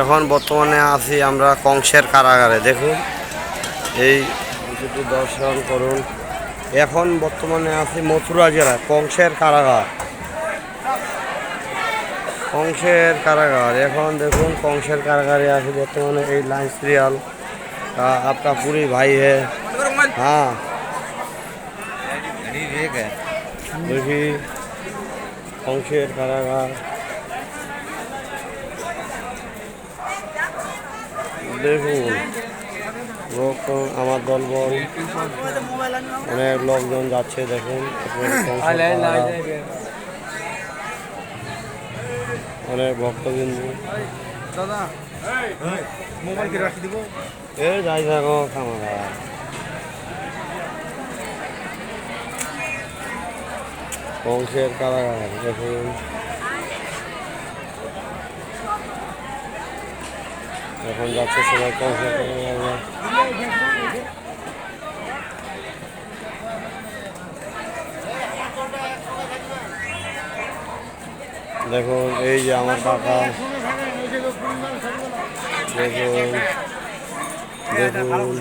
এখন বর্তমানে আছি আমরা কংসের কারাগারে, দেখুন। এই কিছু দর্শন করুন। এখন বর্তমানে আছি মথুরা জেলায়, কংসের কারাগার। কংসের কারাগার, এখন দেখুন কংসের কারাগারে আছি বর্তমানে এই লাইন সিরিয়াল আপনার পুরি ভাই হে। হ্যাঁ। দেখি, কংসের কারাগার। দেখুন লোকজন আমার দলবল অনেক লোকজন যাচ্ছে, দেখুন। অনেক ভক্তবিন্দু। দাদা এ যাই থাকো খামারা কংসের কারাগার, দেখুন। এখন যাচ্ছে সবাই কারাগার দেখুন এই যে আমার কাকা। দেখুন দেখুন।